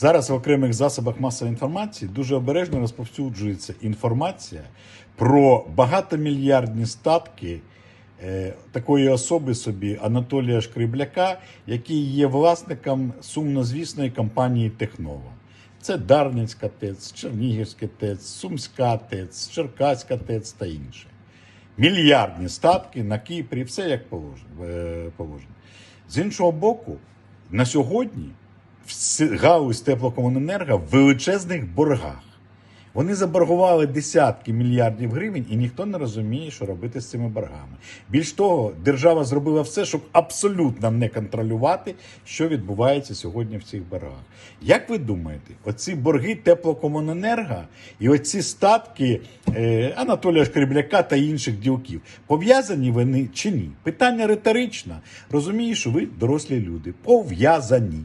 Зараз в окремих засобах масової інформації дуже обережно розповсюджується інформація про багатомільярдні статки е, такої особи собі Анатолія Шкрибляка, який є власником сумнозвісної компанії Технова. Це Дарницька ТЕЦ, Чернігівська ТЕЦ, Сумська ТЕЦ, Черкаська ТЕЦ та інше. Мільярдні статки на Кіпрі, все як положено. е. З іншого боку, на сьогодні галузь теплокомуненерго в величезних боргах. Вони заборгували десятки мільярдів гривень, і ніхто не розуміє, що робити з цими боргами. Більш того, держава зробила все, щоб абсолютно не контролювати, що відбувається сьогодні в цих боргах. Як ви думаєте, оці борги теплокомуненерго і оці статки е, Анатолія Шкребляка та інших ділків пов'язані вони чи ні? Питання риторичне. Розумію, що ви дорослі люди, пов'язані.